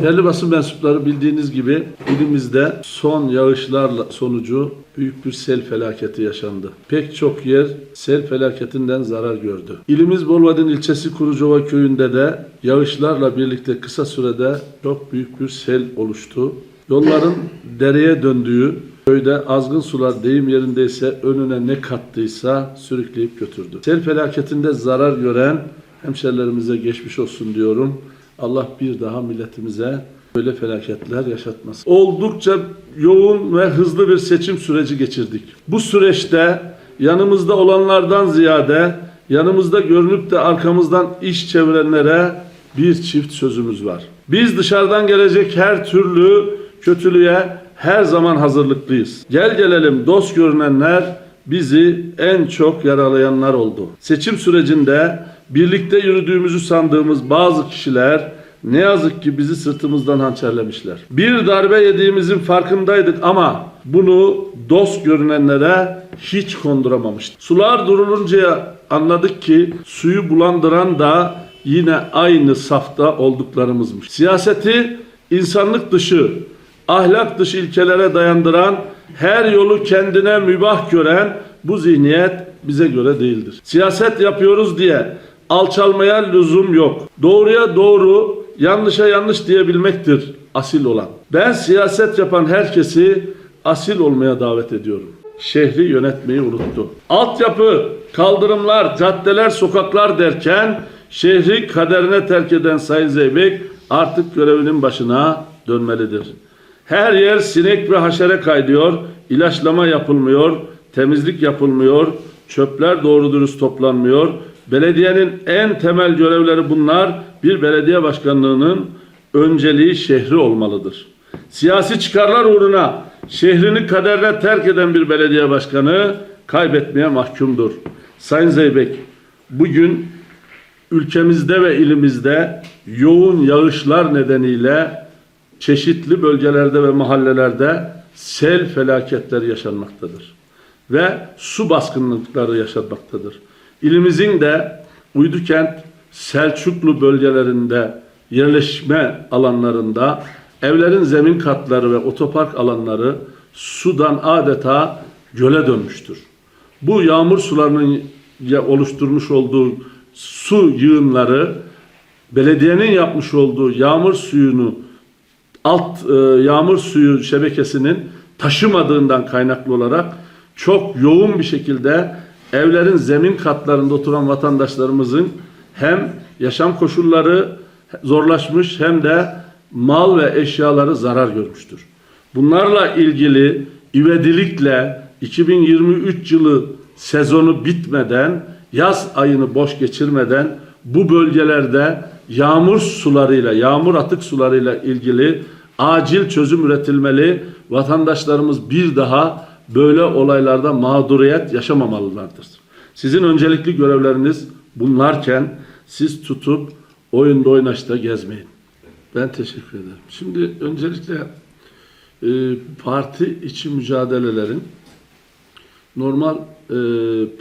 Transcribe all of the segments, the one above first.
Değerli basın mensupları bildiğiniz gibi ilimizde son yağışlarla sonucu büyük bir sel felaketi yaşandı. Pek çok yer sel felaketinden zarar gördü. İlimiz Bolvadin ilçesi Kurucova köyünde de yağışlarla birlikte kısa sürede çok büyük bir sel oluştu. Yolların dereye döndüğü, köyde azgın sular deyim yerindeyse önüne ne kattıysa sürükleyip götürdü. Sel felaketinde zarar gören hemşerilerimize geçmiş olsun diyorum. Allah bir daha milletimize böyle felaketler yaşatmasın. Oldukça yoğun ve hızlı bir seçim süreci geçirdik. Bu süreçte yanımızda olanlardan ziyade yanımızda görünüp de arkamızdan iş çevirenlere bir çift sözümüz var. Biz dışarıdan gelecek her türlü kötülüğe her zaman hazırlıklıyız. Gel gelelim dost görünenler bizi en çok yaralayanlar oldu. Seçim sürecinde birlikte yürüdüğümüzü sandığımız bazı kişiler ne yazık ki bizi sırtımızdan hançerlemişler. Bir darbe yediğimizin farkındaydık ama bunu dost görünenlere hiç konduramamıştık. Sular durulunca anladık ki suyu bulandıran da yine aynı safta olduklarımızmış. Siyaseti insanlık dışı, ahlak dışı ilkelere dayandıran, her yolu kendine mübah gören bu zihniyet bize göre değildir. Siyaset yapıyoruz diye alçalmaya lüzum yok. Doğruya doğru, yanlışa yanlış diyebilmektir asil olan. Ben siyaset yapan herkesi asil olmaya davet ediyorum. Şehri yönetmeyi unuttu. Altyapı, kaldırımlar, caddeler, sokaklar derken şehri kaderine terk eden Sayın Zeybek artık görevinin başına dönmelidir. Her yer sinek ve haşere kaydıyor, ilaçlama yapılmıyor, temizlik yapılmıyor, çöpler doğru dürüst toplanmıyor. Belediyenin en temel görevleri bunlar. Bir belediye başkanlığının önceliği şehri olmalıdır. Siyasi çıkarlar uğruna şehrini kaderine terk eden bir belediye başkanı kaybetmeye mahkumdur. Sayın Zeybek, bugün ülkemizde ve ilimizde yoğun yağışlar nedeniyle çeşitli bölgelerde ve mahallelerde sel felaketleri yaşanmaktadır ve su baskınlıkları yaşanmaktadır. İlimizin de Uydukent, Selçuklu bölgelerinde yerleşme alanlarında evlerin zemin katları ve otopark alanları sudan adeta göle dönmüştür. Bu yağmur sularının oluşturmuş olduğu su yığınları belediyenin yapmış olduğu yağmur suyunu alt e, yağmur suyu şebekesinin taşımadığından kaynaklı olarak çok yoğun bir şekilde evlerin zemin katlarında oturan vatandaşlarımızın hem yaşam koşulları zorlaşmış hem de mal ve eşyaları zarar görmüştür. Bunlarla ilgili ivedilikle 2023 yılı sezonu bitmeden yaz ayını boş geçirmeden bu bölgelerde yağmur sularıyla, yağmur atık sularıyla ilgili acil çözüm üretilmeli. Vatandaşlarımız bir daha böyle olaylarda mağduriyet yaşamamalılardır. Sizin öncelikli görevleriniz bunlarken siz tutup oyunda oynaşta gezmeyin. Ben teşekkür ederim. Şimdi öncelikle e, parti içi mücadelelerin normal e,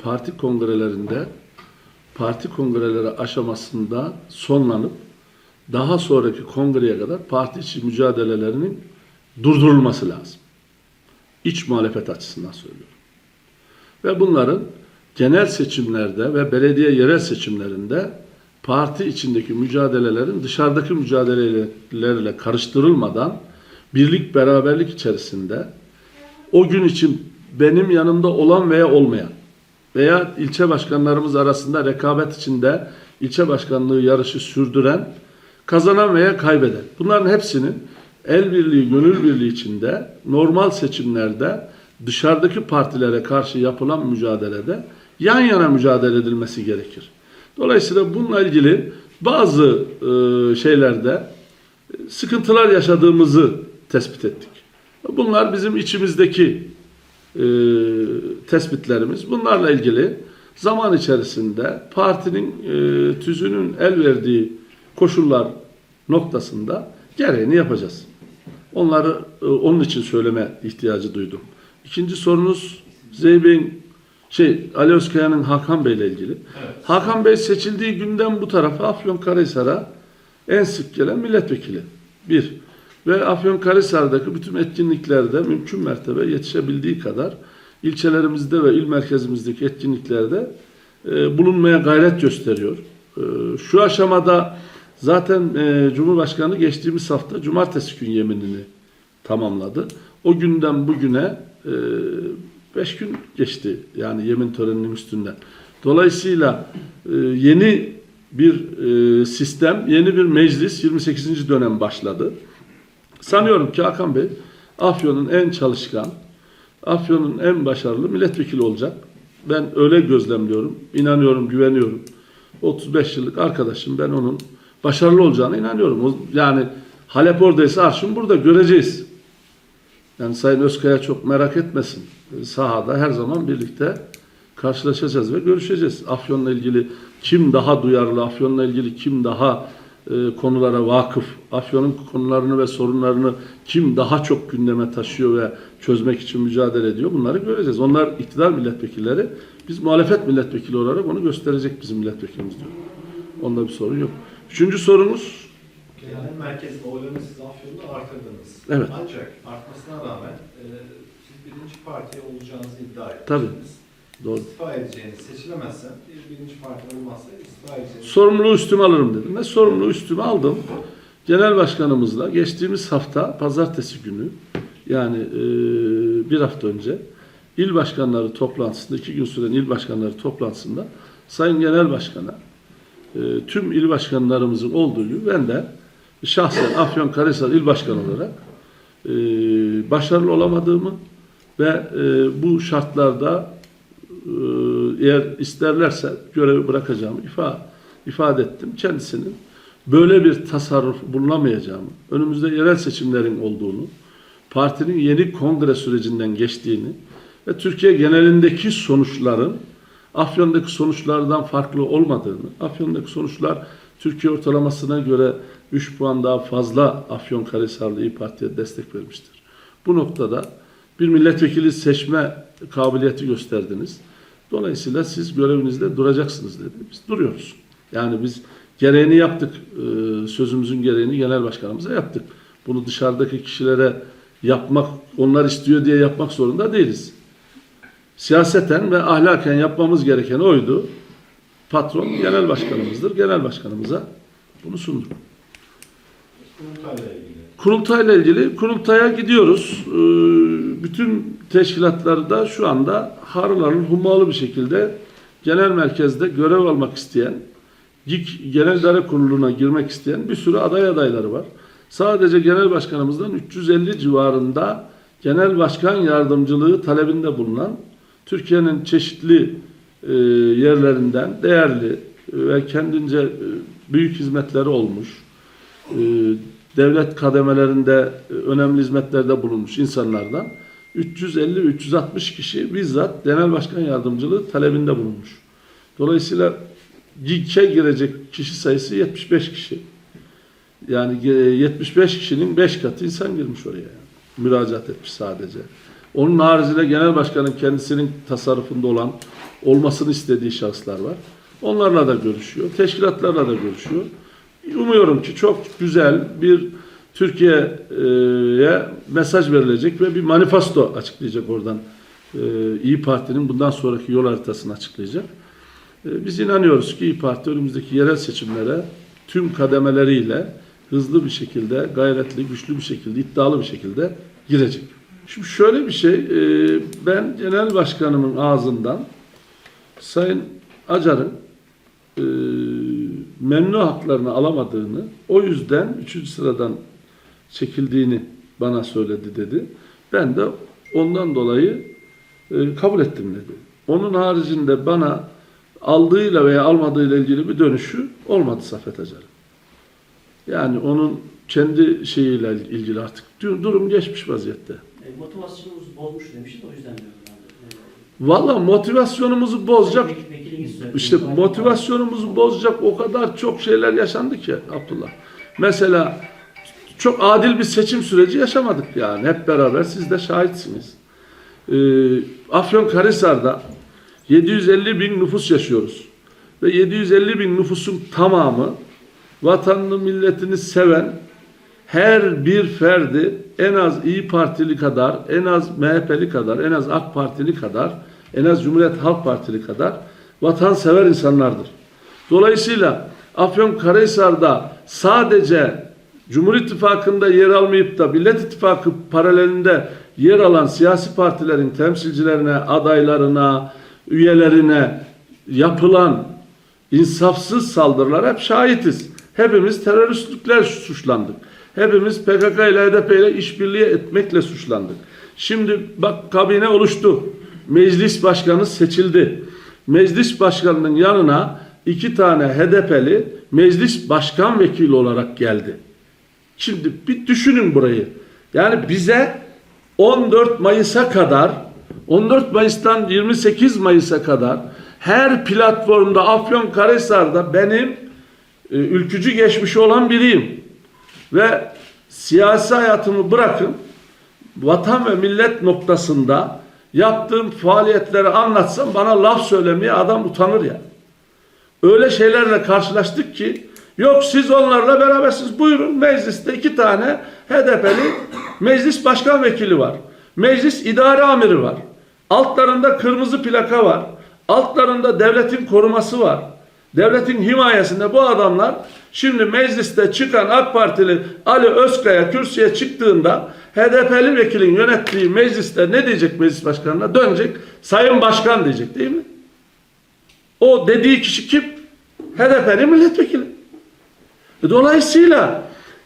parti kongrelerinde parti kongreleri aşamasında sonlanıp daha sonraki kongreye kadar parti içi mücadelelerinin durdurulması lazım. İç muhalefet açısından söylüyorum. Ve bunların genel seçimlerde ve belediye yerel seçimlerinde parti içindeki mücadelelerin dışarıdaki mücadelelerle karıştırılmadan birlik beraberlik içerisinde o gün için benim yanımda olan veya olmayan veya ilçe başkanlarımız arasında rekabet içinde ilçe başkanlığı yarışı sürdüren, kazanan veya kaybeden. Bunların hepsinin el birliği, gönül birliği içinde normal seçimlerde dışarıdaki partilere karşı yapılan mücadelede yan yana mücadele edilmesi gerekir. Dolayısıyla bununla ilgili bazı e, şeylerde e, sıkıntılar yaşadığımızı tespit ettik. Bunlar bizim içimizdeki e, tespitlerimiz. Bunlarla ilgili zaman içerisinde partinin e, tüzüğünün el verdiği koşullar noktasında gereğini yapacağız. Onları e, onun için söyleme ihtiyacı duydum. İkinci sorunuz Zeybek'in şey Ali Özkaya'nın Hakan Bey ile ilgili. Hakan Bey seçildiği günden bu tarafa Afyonkarahisar'a en sık gelen milletvekili. Bir. Ve Afyonkarahisar'daki bütün etkinliklerde mümkün mertebe yetişebildiği kadar ilçelerimizde ve il merkezimizdeki etkinliklerde e, bulunmaya gayret gösteriyor. E, şu aşamada zaten e, Cumhurbaşkanı geçtiğimiz hafta cumartesi gün yeminini tamamladı. O günden bugüne 5 gün geçti yani yemin töreninin üstünden. Dolayısıyla e, yeni bir e, sistem, yeni bir meclis 28. dönem başladı. Sanıyorum ki Hakan Bey Afyon'un en çalışkan, Afyon'un en başarılı milletvekili olacak. Ben öyle gözlemliyorum, inanıyorum, güveniyorum. 35 yıllık arkadaşım ben onun başarılı olacağına inanıyorum. Yani Halep oradaysa Arşın burada göreceğiz. Yani Sayın Özkaya çok merak etmesin. Sahada her zaman birlikte karşılaşacağız ve görüşeceğiz. Afyon'la ilgili kim daha duyarlı, Afyon'la ilgili kim daha e, konulara vakıf, Afyon'un konularını ve sorunlarını kim daha çok gündeme taşıyor ve çözmek için mücadele ediyor bunları göreceğiz. Onlar iktidar milletvekilleri, biz muhalefet milletvekili olarak onu gösterecek bizim milletvekilimiz diyor. Onda bir sorun yok. Üçüncü sorumuz, Genel merkezde oylarını siz Afyon'da artırdınız. Evet. Ancak artmasına rağmen e, siz birinci parti olacağınızı iddia ettiniz. Tabii. doğru. İstifa edeceğiniz, seçilemezsen, bir birinci parti olmazsa istifa edeceğiniz. Sorumluluğu üstüme alırım dedim ve sorumluluğu üstüme aldım. Genel başkanımızla geçtiğimiz hafta pazartesi günü yani e, bir hafta önce il başkanları toplantısında iki gün süren il başkanları toplantısında Sayın Genel Başkan'a e, tüm il başkanlarımızın olduğu gibi ben de şahsen Afyonkarahisar il başkanı olarak e, başarılı olamadığımı ve e, bu şartlarda e, eğer isterlerse görevi bırakacağımı ifade, ifade ettim. Kendisinin böyle bir tasarruf bulunamayacağımı, önümüzde yerel seçimlerin olduğunu, partinin yeni kongre sürecinden geçtiğini ve Türkiye genelindeki sonuçların Afyon'daki sonuçlardan farklı olmadığını, Afyon'daki sonuçlar Türkiye ortalamasına göre 3 puan daha fazla Afyonkarahisarlı İYİ Parti'ye destek vermiştir. Bu noktada bir milletvekili seçme kabiliyeti gösterdiniz. Dolayısıyla siz görevinizde duracaksınız dedi. Biz duruyoruz. Yani biz gereğini yaptık. Ee, Sözümüzün gereğini genel başkanımıza yaptık. Bunu dışarıdaki kişilere yapmak, onlar istiyor diye yapmak zorunda değiliz. Siyaseten ve ahlaken yapmamız gereken oydu. Patron genel başkanımızdır. Genel başkanımıza bunu sunduk. Kurultayla ilgili. Kurultayla ilgili kurultaya gidiyoruz. Ee, Bütün teşkilatlarda şu anda harıl hummalı bir şekilde genel merkezde görev almak isteyen, GİK Genel İdare Kurulu'na girmek isteyen bir sürü aday adayları var. Sadece genel başkanımızdan 350 civarında genel başkan yardımcılığı talebinde bulunan Türkiye'nin çeşitli e, yerlerinden değerli ve kendince e, büyük hizmetleri olmuş, e, devlet kademelerinde e, önemli hizmetlerde bulunmuş insanlardan 350-360 kişi bizzat genel başkan yardımcılığı talebinde bulunmuş. Dolayısıyla GİK'e girecek kişi sayısı 75 kişi. Yani e, 75 kişinin 5 katı insan girmiş oraya. Yani. Müracaat etmiş sadece. Onun haricinde genel başkanın kendisinin tasarrufunda olan, olmasını istediği şahıslar var. Onlarla da görüşüyor. Teşkilatlarla da görüşüyor. Umuyorum ki çok güzel bir Türkiye'ye mesaj verilecek ve bir manifesto açıklayacak oradan. Ee, İyi Parti'nin bundan sonraki yol haritasını açıklayacak. Ee, Biz inanıyoruz ki İyi Parti önümüzdeki yerel seçimlere tüm kademeleriyle hızlı bir şekilde, gayretli, güçlü bir şekilde, iddialı bir şekilde girecek. Şimdi şöyle bir şey, e, ben genel başkanımın ağzından Sayın Acar'ın e, memnu haklarını alamadığını, o yüzden üçüncü sıradan çekildiğini bana söyledi dedi. Ben de ondan dolayı e, kabul ettim dedi. Onun haricinde bana aldığıyla veya almadığıyla ilgili bir dönüşü olmadı Safet Acar'ın. Yani onun kendi şeyiyle ilgili artık durum geçmiş vaziyette. E, motivasyonumuzu bozmuş demişti de o yüzden diyorum de. Valla motivasyonumuzu E, bozacak. İşte motivasyonumuzu bozacak o kadar çok şeyler yaşandı ki Abdullah. Mesela çok adil bir seçim süreci yaşamadık yani. Hep beraber siz de şahitsiniz. Ee, Afyonkarahisar'da 750 bin nüfus yaşıyoruz. Ve 750 bin nüfusun tamamı vatanını milletini seven her bir ferdi en az İyi Partili kadar, en az MHP'li kadar, en az AK Partili kadar, en az Cumhuriyet Halk Partili kadar vatansever insanlardır. Dolayısıyla Afyonkarahisar'da sadece Cumhur İttifakı'nda yer almayıp da Millet İttifakı paralelinde yer alan siyasi partilerin temsilcilerine, adaylarına, üyelerine yapılan insafsız saldırılar hep şahitiz. Hepimiz teröristlikler suçlandık. Hepimiz PKK ile HDP ile işbirliği etmekle suçlandık. Şimdi bak kabine oluştu. Meclis başkanı seçildi. Meclis başkanının yanına iki tane HDP'li meclis başkan vekili olarak geldi. Şimdi bir düşünün burayı. Yani bize 14 Mayıs'a kadar 14 Mayıs'tan 28 Mayıs'a kadar her platformda Afyonkarahisar'da benim e, ülkücü geçmişi olan biriyim. Ve siyasi hayatımı bırakın vatan ve millet noktasında yaptığım faaliyetleri anlatsam bana laf söylemeye adam utanır ya. Öyle şeylerle karşılaştık ki yok siz onlarla berabersiniz. Buyurun mecliste iki tane HDP'li meclis başkan vekili var. Meclis idare amiri var. Altlarında kırmızı plaka var. Altlarında devletin koruması var. Devletin himayesinde bu adamlar şimdi mecliste çıkan AK Partili Ali Özkaya kürsüye çıktığında HDP'li vekilin yönettiği mecliste ne diyecek meclis başkanına? Dönecek. Sayın Başkan diyecek değil mi? O dediği kişi kim? HDP'li milletvekili. E, Dolayısıyla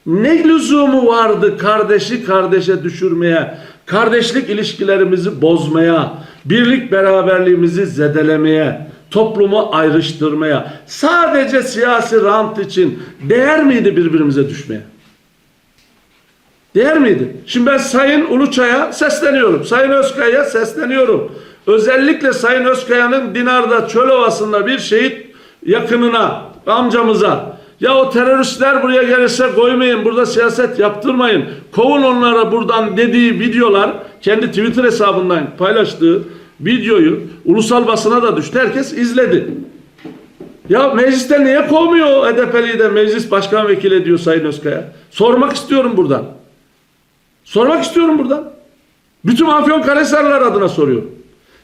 ne lüzumu vardı kardeşi kardeşe düşürmeye, kardeşlik ilişkilerimizi bozmaya, birlik beraberliğimizi zedelemeye, toplumu ayrıştırmaya, sadece siyasi rant için değer miydi birbirimize düşmeye? Değer miydi? Şimdi ben Sayın Uluçay'a sesleniyorum. Sayın Özkaya'ya sesleniyorum. Özellikle Sayın Özkaya'nın Dinar'da Çölovası'nda bir şehit yakınına, amcamıza ya o teröristler buraya gelirse koymayın, burada siyaset yaptırmayın. Kovun onlara buradan dediği videolar kendi Twitter hesabından paylaştığı videoyu ulusal basına da düştü. Herkes izledi. Ya mecliste niye kovmuyor HDP'liyi de meclis başkan vekili diyor Sayın Özkaya? Sormak istiyorum buradan. Sormak istiyorum buradan. Bütün Afyonkarahisarlar adına soruyorum.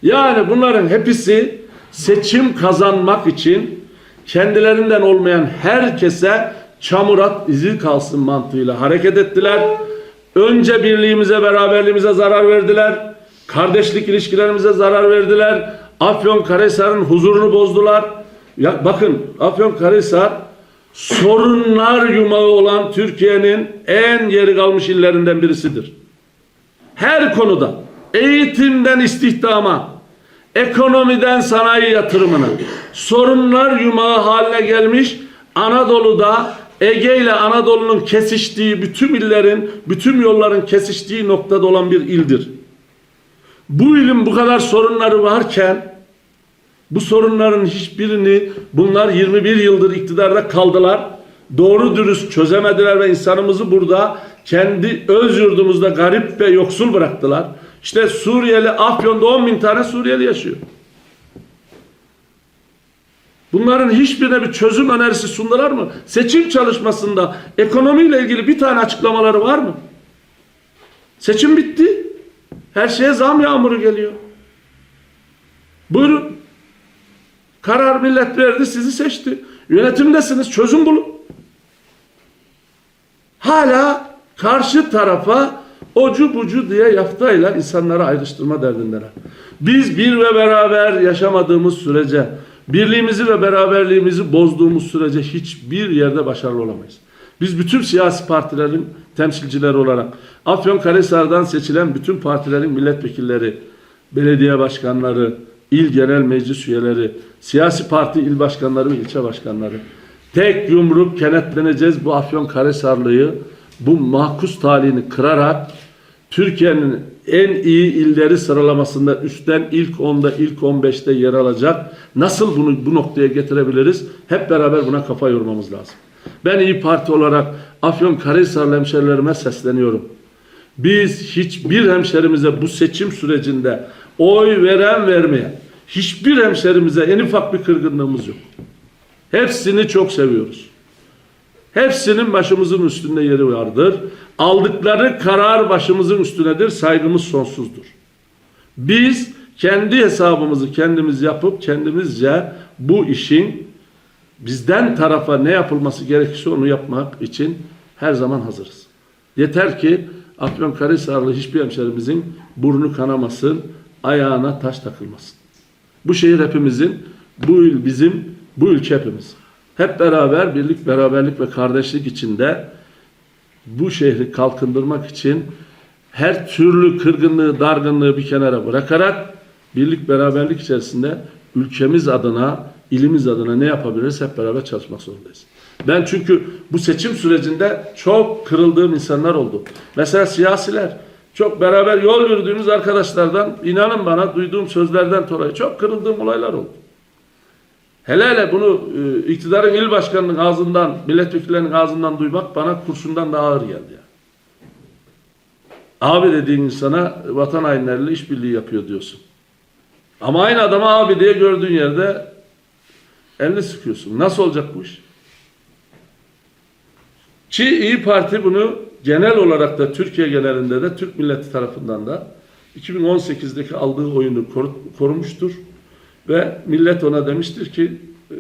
Yani bunların hepsi seçim kazanmak için kendilerinden olmayan herkese çamur at izi kalsın mantığıyla hareket ettiler. Önce birliğimize, beraberliğimize zarar verdiler. Kardeşlik ilişkilerimize zarar verdiler. Afyonkarahisar'ın huzurunu bozdular. Ya bakın Afyonkarahisar sorunlar yumağı olan Türkiye'nin en geri kalmış illerinden birisidir. Her konuda eğitimden istihdama, ekonomiden sanayi yatırımına sorunlar yumağı haline gelmiş Anadolu'da Ege ile Anadolu'nun kesiştiği bütün illerin, bütün yolların kesiştiği noktada olan bir ildir. Bu ilin bu kadar sorunları varken bu sorunların hiçbirini bunlar 21 yıldır iktidarda kaldılar. Doğru dürüst çözemediler ve insanımızı burada kendi öz yurdumuzda garip ve yoksul bıraktılar. İşte Suriyeli Afyon'da 10 bin tane Suriyeli yaşıyor. Bunların hiçbirine bir çözüm önerisi sundular mı? Seçim çalışmasında ekonomiyle ilgili bir tane açıklamaları var mı? Seçim bitti. Her şeye zam yağmuru geliyor. Buyurun. Karar millet verdi, sizi seçti. Yönetimdesiniz, çözüm bulun. Hala karşı tarafa ocu bucu diye yaftayla insanları ayrıştırma derdindeler. Biz bir ve beraber yaşamadığımız sürece, birliğimizi ve beraberliğimizi bozduğumuz sürece hiçbir yerde başarılı olamayız. Biz bütün siyasi partilerin temsilcileri olarak Afyonkarahisar'dan seçilen bütün partilerin milletvekilleri, belediye başkanları, il genel meclis üyeleri, siyasi parti il başkanları ve ilçe başkanları tek yumruk kenetleneceğiz bu Afyonkarahisarlığı bu mahkus talihini kırarak Türkiye'nin en iyi illeri sıralamasında üstten ilk 10'da ilk 15'te yer alacak. Nasıl bunu bu noktaya getirebiliriz? Hep beraber buna kafa yormamız lazım. Ben İyi Parti olarak Afyonkarahisarlı hemşerilerime sesleniyorum. Biz hiçbir hemşerimize bu seçim sürecinde oy veren vermeyen hiçbir hemşerimize en ufak bir kırgınlığımız yok. Hepsini çok seviyoruz. Hepsinin başımızın üstünde yeri vardır. Aldıkları karar başımızın üstünedir. Saygımız sonsuzdur. Biz kendi hesabımızı kendimiz yapıp kendimizce bu işin bizden tarafa ne yapılması gerekirse onu yapmak için her zaman hazırız. Yeter ki Afyonkarahisarlı hiçbir hemşerimizin burnu kanamasın, ayağına taş takılmasın. Bu şehir hepimizin, bu il bizim, bu ülke hepimiz. Hep beraber birlik, beraberlik ve kardeşlik içinde bu şehri kalkındırmak için her türlü kırgınlığı, dargınlığı bir kenara bırakarak birlik, beraberlik içerisinde ülkemiz adına, ilimiz adına ne yapabiliriz hep beraber çalışmak zorundayız. Ben çünkü bu seçim sürecinde çok kırıldığım insanlar oldu. Mesela siyasiler, çok beraber yol yürüdüğümüz arkadaşlardan, inanın bana duyduğum sözlerden dolayı çok kırıldığım olaylar oldu. Hele hele bunu e, iktidarın il başkanının ağzından, milletvekillerinin ağzından duymak bana kurşundan daha ağır geldi. Yani. Abi dediğin insana vatan hainleriyle işbirliği yapıyor diyorsun. Ama aynı adama abi diye gördüğün yerde elini sıkıyorsun. Nasıl olacak bu iş? Ki İyi Parti bunu genel olarak da Türkiye genelinde de Türk milleti tarafından da 2018'deki aldığı oyunu koru- korumuştur. Ve millet ona demiştir ki e,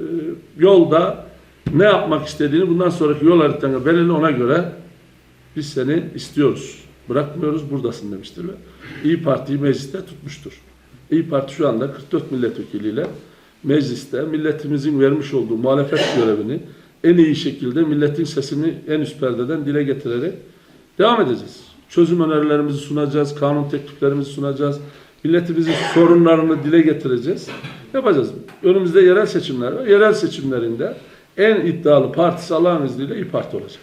yolda ne yapmak istediğini bundan sonraki yol haritanı belirli ona göre biz seni istiyoruz. Bırakmıyoruz buradasın demiştir ve İyi Parti'yi mecliste tutmuştur. İyi Parti şu anda 44 milletvekiliyle mecliste milletimizin vermiş olduğu muhalefet görevini en iyi şekilde milletin sesini en üst perdeden dile getirerek devam edeceğiz. Çözüm önerilerimizi sunacağız, kanun tekliflerimizi sunacağız. Milletimizin sorunlarını dile getireceğiz. Yapacağız. Önümüzde yerel seçimler var. Yerel seçimlerinde en iddialı partisi Allah'ın izniyle İyi Parti olacak.